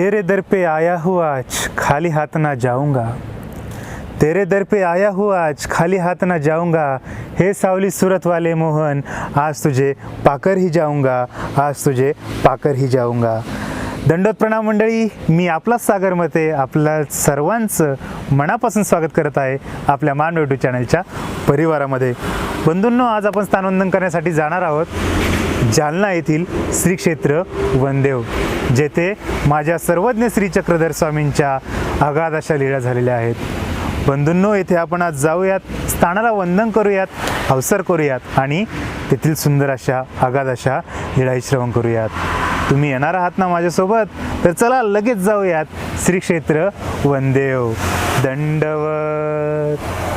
तेरे दर पे आया हूँ आज खाली हाथ ना जाऊंगा। तेरे दर पे आया हूँ आज खाली हाथ ना जाऊंगा। हे सावली सूरत वाले मोहन आज तुझे पाकर ही जाऊंगा आज तुझे पाकर ही जाऊंगा। दंडोत प्रणाम मंडळी मी आपलाच सागर मते आपल्या सर्वांचं मनापासून स्वागत करत आहे आपल्या मान यूट्यूब चॅनलच्या परिवारामध्ये. बंधूंनो आज आपण स्थानवंदन करण्यासाठी जाणार आहोत जालना येथील श्री क्षेत्र वनदेव जेथे माझ्या सर्वज्ञ श्री चक्रधर स्वामींच्या अगाध अशा लीळा झालेल्या आहेत. बंधूंनो येथे आपण आज जाऊयात स्थानाला वंदन करूयात अवसर करूयात आणि तेथील सुंदर अशा अगाध अशा लीळाही श्रवण करूयात. तुम्ही येणार आहात ना माझ्यासोबत? तर चला लगेच जाऊयात. श्री क्षेत्र वनदेव दंडवत.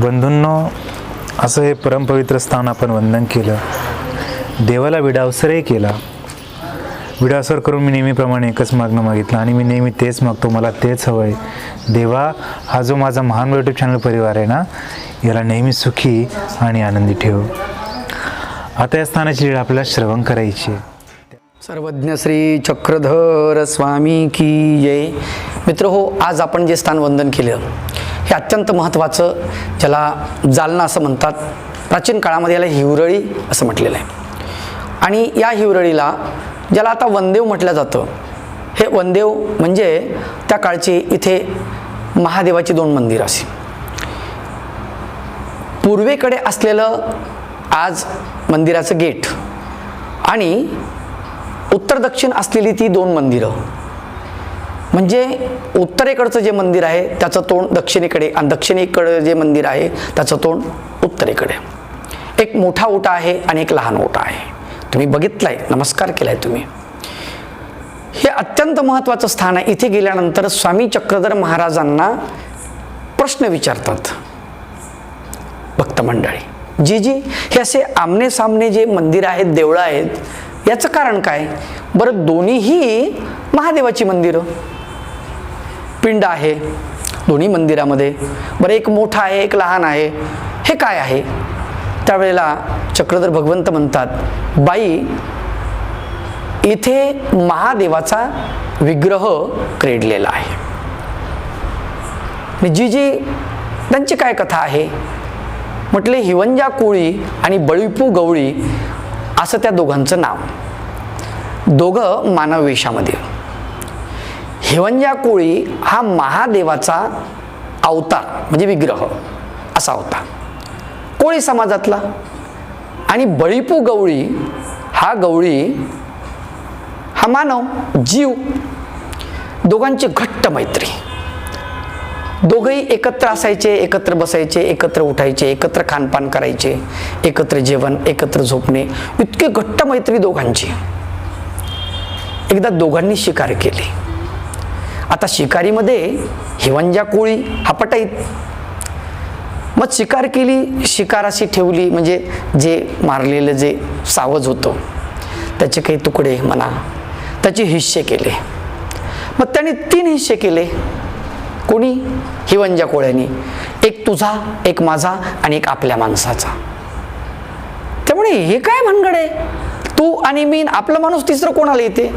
बंधूंनो असं हे परमपवित्र स्थान आपण वंदन केलं. देवाला विडावसरही केला. विडावसर करून मी नेहमीप्रमाणे एकच मागणं मागितलं आणि मी नेहमी तेच मागतो मला तेच हवं आहे देवा हा जो माझा महान यूट्यूब चॅनल परिवार आहे ना याला नेहमी सुखी आणि आनंदी ठेव. आता या स्थानाची लीळ आपल्याला श्रवण करायची सर्वज्ञ श्री चक्रधर स्वामी की जय. मित्र हो आज आपण जे स्थान वंदन केलं हे अत्यंत महत्त्वाचं ज्याला जालना असं म्हणतात. प्राचीन काळामध्ये याला हिवरळी असं म्हटलेलं आहे. आणि या हिवरळीला ज्याला आता वनदेव म्हटलं जातं. हे वनदेव म्हणजे त्या काळची इथे महादेवाची दोन मंदिरं असे पूर्वेकडे असलेलं आज मंदिराचं गेट आणि उत्तर दक्षिण असलेली ती दोन मंदिरं. म्हणजे उत्तरेकडचं जे मंदिर आहे त्याचं तोंड दक्षिणेकडे आणि दक्षिणेकडं जे मंदिर आहे त्याचं तोंड उत्तरेकडे. एक मोठा ओटा आहे आणि एक लहान ओटा आहे. तुम्ही बघितलाय नमस्कार केलाय तुम्ही. हे अत्यंत महत्त्वाचं स्थान आहे. इथे गेल्यानंतर स्वामी चक्रधर महाराजांना प्रश्न विचारतात. भक्त मंडळी जी जी हे असे आमने सामने जे मंदिर आहेत देवळं आहेत याचं कारण काय? बरं दोन्हीही महादेवाची मंदिरं. पिंड आहे दोन्ही मंदिरामध्ये. बरं एक मोठा आहे एक लहान आहे. हे काय आहे? त्यावेळेला चक्रधर भगवंत म्हणतात बाई इथे महादेवाचा विग्रह क्रेडलेला आहे. म्हणजे जी जी त्यांची काय कथा आहे? म्हटले हिवंजा कोळी आणि बळीपू गवळी असं त्या दोघांचं नाव. दोघं मानव वेशामध्ये हिवंजा कोळी हा महादेवाचा अवतार म्हणजे विग्रह असा होता. कोळी समाजातला आणि बळीपू गवळी हा गवळी हा मानव जीव दोघांची घट्ट मैत्री. दोघंही एकत्र असायचे एकत्र बसायचे एकत्र उठायचे एकत्र खानपान करायचे एकत्र जेवण एकत्र झोपणे इतकी घट्ट मैत्री दोघांची. एकदा दोघांनी शिकार केली. आता शिकारीमध्ये हिवंजा कोळी हा पटाईत. मग शिकार केली शिकार अशी ठेवली म्हणजे जे मारलेलं जे सावज होतं त्याचे काही तुकडे म्हणा त्याचे हिस्से केले. मग त्याने तीन हिस्से केले. कोणी? हिवंजा कोळ्यानी. एक तुझा एक माझा आणि एक आपल्या माणसाचा. त्यामुळे हे काय भानगड आहे? तू आणि मी आपलं आपला माणूस तिसरं कोणाला येते?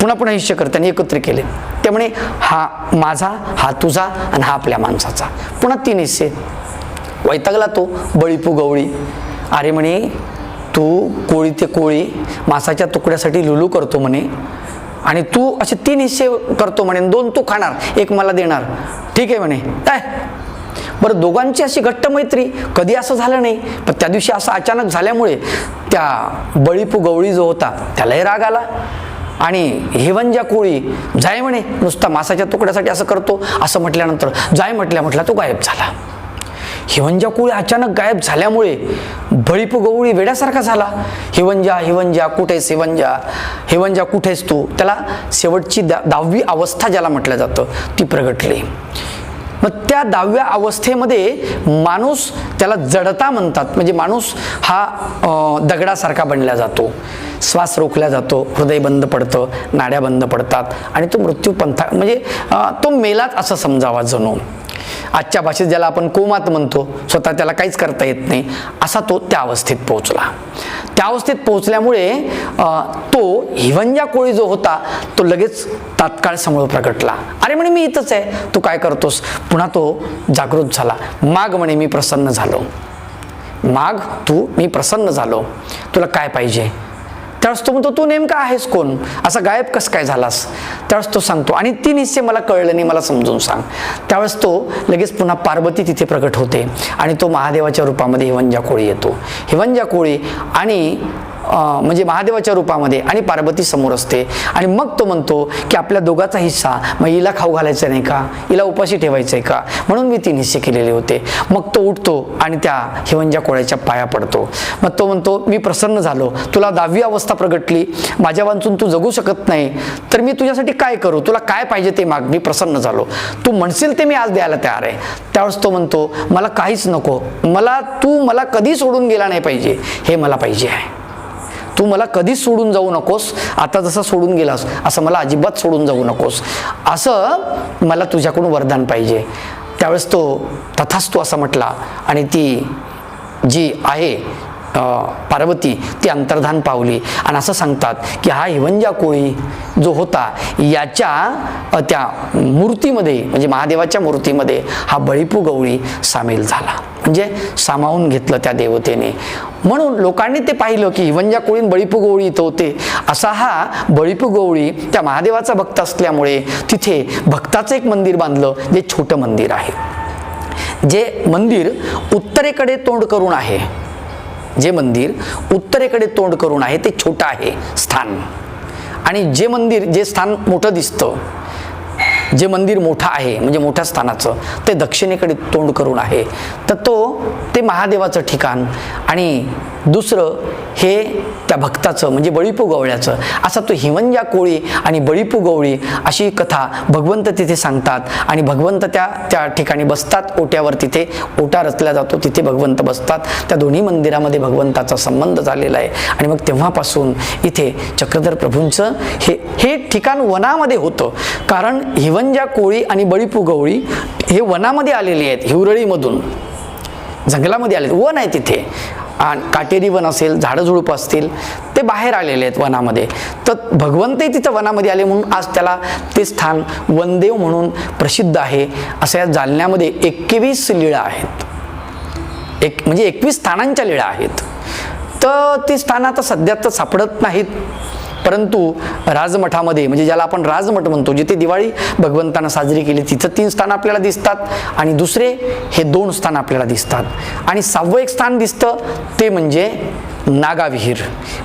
पुन्हा पुन्हा हिश्य करताना एकत्र केले. त्यामुळे हा माझा हा तुझा आणि हा आपल्या माणसाचा. पुन्हा तीन हिस्से वैतागला तो बळीपू गवळी. अरे म्हणे तू कोळी ते कोळी मासाच्या तुकड्यासाठी लुलू करतो म्हणे. आणि तू असे तीन हिस्से करतो म्हणे दोन तू खाणार एक मला देणार. ठीक आहे म्हणे. काय बरं दोघांची अशी घट्ट मैत्री कधी असं झालं नाही. पण त्या दिवशी असं अचानक झाल्यामुळे त्या बळीपू गवळी जो होता त्यालाही राग आला. आणि हेवंजा कोळी जाय म्हणे नुसता मासाच्या तुकड्यासाठी असं करतो असं म्हटल्यानंतर जाय म्हटल्या म्हटला तो गायब झाला. हिवंजा कोळी अचानक गायब झाल्यामुळे बळीप गवळी वेड्यासारखा झाला. हिवंजा हिवंजा कुठेस हिवंजा हिवंजा कुठेस तू त्याला शेवटची दा दहावी अवस्था ज्याला म्हटलं जातं ती प्रगटली. मग त्या दहाव्या अवस्थेमध्ये माणूस त्याला जडता म्हणतात. म्हणजे माणूस हा दगडासारखा बनला जातो. श्वास रोखला जातो हृदय बंद पडतं नाड्या बंद पडतात आणि तो मृत्यू पंथा म्हणजे तो मेलाच असं समजावा जणू. आजच्या भाषेत ज्याला आपण कोमात म्हणतो स्वतः त्याला काहीच करता येत नाही. असा तो त्या अवस्थेत पोहोचला. त्या अवस्थेत पोहोचल्यामुळे तो हिवंजा कोळी जो होता तो लगेच तात्काळ समोर प्रगटला अरे म्हणे मी इथंच आहे. तू काय करतोस? पुन्हा तो जागृत झाला. माग म्हणे मी प्रसन्न झालो. माग तू मी प्रसन्न झालो. तुला काय पाहिजे? त्यावेळेस तो म्हणतो तू नेमका आहेस कोण? असा गायब कसं काय झालास? त्यावेळेस तो सांगतो आणि तीन निश्चय मला कळलं नाही मला समजून सांग. त्यावेळेस तो लगेच पुन्हा पार्वती तिथे प्रकट होते आणि तो महादेवाच्या रूपामध्ये हिवंजा कोळी येतो. हिवंजा कोळी आणि म्हणजे महादेवाच्या रूपामध्ये आणि पार्वती समोर असते. आणि मग तो म्हणतो की आपल्या दोघाचा हिस्सा मग हिला खाऊ घालायचा नाही का? हिला उपाशी ठेवायचं आहे का? म्हणून मी तीन हिस्से केलेले होते. मग तो उठतो आणि त्या हिवंजा कोळ्याच्या पाया पडतो. मग तो म्हणतो मी प्रसन्न झालो. तुला दहावी अवस्था प्रगटली. माझ्या वांचून तू जगू शकत नाही. तर मी तुझ्यासाठी काय करू? तुला काय पाहिजे ते माग. मी प्रसन्न झालो. तू म्हणशील ते मी आज द्यायला तयार आहे. त्यावेळेस तो म्हणतो मला काहीच नको. मला तू मला कधी सोडून गेला नाही पाहिजे. हे मला पाहिजे आहे. तू मला कधीच सोडून जाऊ नकोस आता जसं सोडून गेलास असं मला अजिबात सोडून जाऊ नकोस. असं मला तुझ्याकडून वरदान पाहिजे. त्यावेळेस तो तथास्तू असं म्हटला आणि ती जी आहे पार्वती ती अंतर्धान पावली. आणि असं सांगतात की हा हिवंजा कोळी जो होता याच्या त्या मूर्तीमध्ये म्हणजे महादेवाच्या मूर्तीमध्ये हा बळीपू गवळी सामील झाला. म्हणजे सामावून घेतलं त्या देवतेने. म्हणून लोकांनी ते पाहिलं की हिवंजा कोळीन बळीपू गवळी इथं होते. असा हा बळीपू गवळी त्या महादेवाचा भक्त असल्यामुळे तिथे भक्ताचं एक मंदिर बांधलं जे छोटं मंदिर आहे. जे मंदिर उत्तरेकडे तोंड करून आहे. जे मंदिर उत्तरेकडे तोंड करून आहे ते छोटं आहे स्थान. आणि जे मंदिर जे स्थान मोठं दिसतं जे मंदिर मोठं आहे म्हणजे मोठ्या स्थानाचं ते दक्षिणेकडे तोंड करून आहे तर तो ते महादेवाचं ठिकाण आणि दुसरं हे त्या भक्ताचं म्हणजे बळीपू गवळ्याचं. असा तो हिमंजा कोळी आणि बळीपू गवळी अशी कथा भगवंत तिथे सांगतात आणि भगवंत त्या त्या ठिकाणी बसतात ओट्यावर तिथे ओटा रचला जातो तिथे भगवंत बसतात. त्या दोन्ही मंदिरामध्ये भगवंताचा संबंध झालेला आहे. आणि मग तेव्हापासून इथे चक्रधर प्रभूंचं हे हे ठिकाण वनामध्ये होतं. कारण हिवंजा कोळी आणि बळीपू गवळी हे वनामध्ये आलेली आहेत हिवरळीमधून. जंगलामध्ये आले वन आहे तिथे. काटेरी वन असेल झाडं झुडपं असतील ते बाहेर आलेले आहेत वनामध्ये. तर भगवंतही तिथं वनामध्ये आले म्हणून आज त्याला ते स्थान वनदेव म्हणून प्रसिद्ध आहे असं या जालन्यामध्ये एकवीस लीळा आहेत. एक म्हणजे एकवीस स्थानांच्या लीळा आहेत. तर ती स्थानं आता सध्या तर सापडत नाहीत. परंतु राजमठामध्ये म्हणजे ज्याला आपण राजमठ म्हणतो जिथे दिवाळी भगवंतानं साजरी केली तिथं तीन स्थान आपल्याला दिसतात आणि दुसरे हे दोन स्थान आपल्याला दिसतात. आणि सहावं एक स्थान दिसतं ते म्हणजे नागाविहीर.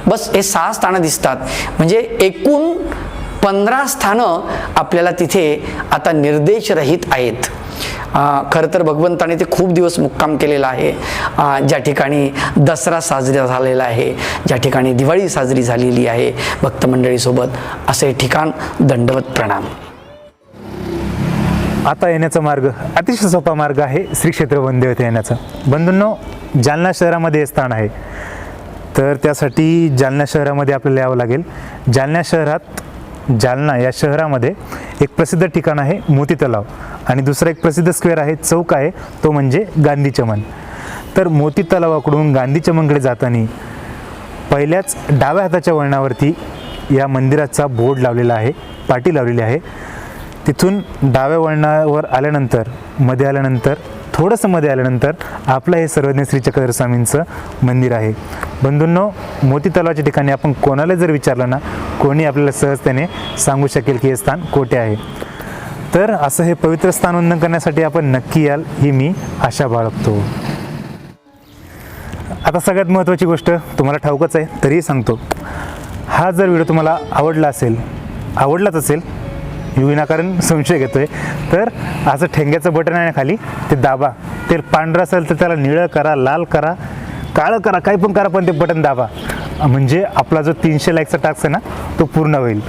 बस हे सहा स्थानं दिसतात. म्हणजे एकूण पंधरा स्थानं आपल्याला तिथे आता निर्देशरहित आहेत. खरं तर भगवंताने ते खूप दिवस मुक्काम केलेला आहे. ज्या ठिकाणी दसरा साजरा झालेला आहे ज्या ठिकाणी दिवाळी साजरी झालेली आहे भक्त मंडळीसोबत असे ठिकाण दंडवत प्रणाम. आता येण्याचा मार्ग अतिशय सोपा मार्ग आहे श्री क्षेत्र वंदे येण्याचा. बंधूंनो जालना शहरामध्ये हे स्थान आहे. तर त्यासाठी जालना शहरामध्ये आपल्याला यावं लागेल. जालना शहरात जालना या शहरामध्ये एक प्रसिद्ध ठिकाण आहे मोती तलाव. आणि दुसरं एक प्रसिद्ध स्क्वेअर आहे चौक आहे तो म्हणजे गांधी चमन. तर मोती तलावाकडून गांधी चमनकडे जाताना पहिल्याच डाव्या हाताच्या वळणावरती या मंदिराचा बोर्ड लावलेला आहे पाटी लावलेली आहे. तिथून डाव्या वळणावर आल्यानंतरमध्ये आल्यानंतर थोडंसं मध्ये आल्यानंतर आपलं हे सर्वज्ञ श्री चक्रधर स्वामींचं मंदिर आहे. बंधूंनो मोती तलावाच्या ठिकाणी आपण कोणाला जर विचारलं ना कोणी आपल्याला सहजतेने सांगू शकेल की हे स्थान कोठे आहे? तर असं हे पवित्र स्थान वंदन करण्यासाठी आपण नक्की याल ही मी आशा बाळगतो. आता सगळ्यात महत्त्वाची गोष्ट तुम्हाला ठाऊकच आहे तरीही सांगतो. हा जर व्हिडिओ तुम्हाला आवडला असेल आवडलाच असेल मी विनाकारण संशय घेतो आहे तर असं ठेंग्याचं बटन आहे ना खाली ते दाबा. ते पांढरं असेल तर त्याला निळं करा लाल करा काळं करा काही पण करा पण ते बटन दाबा. म्हणजे आपला जो तीनशे लाईकचा टास्क आहे ना तो पूर्ण होईल.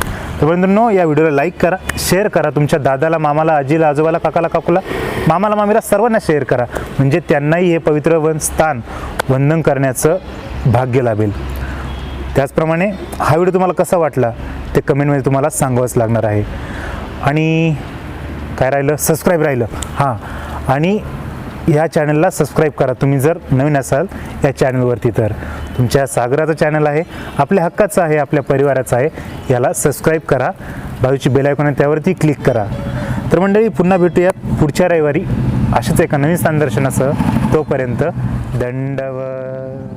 तर बंधूंनो या व्हिडिओला लाईक करा शेअर करा. तुमच्या दादाला मामाला आजीला आजोबाला काकाला काकूला मामाला मामीला सर्वांना शेअर करा. म्हणजे त्यांनाही हे पवित्र वन स्थान वंदन करण्याचं भाग्य लाभेल. त्याचप्रमाणे हा व्हिडिओ तुम्हाला कसा वाटला ते कमेंटमध्ये तुम्हाला सांगावंच लागणार आहे. आणि काय राहिलं? सबस्क्राईब राहिलं. हां. आणि या चॅनलला सबस्क्राईब करा. तुम्ही जर नवीन असाल या चॅनलवरती तर तुमच्या सागराचं चॅनल आहे आपल्या हक्काचं आहे आपल्या परिवाराचं आहे याला सबस्क्राईब करा. बाजूची बेल आहे त्यावरती क्लिक करा. तर मंडळी पुन्हा भेटूयात पुढच्या रविवारी. अशाच एका नवीन संदर्शनासह तोपर्यंत दंडवर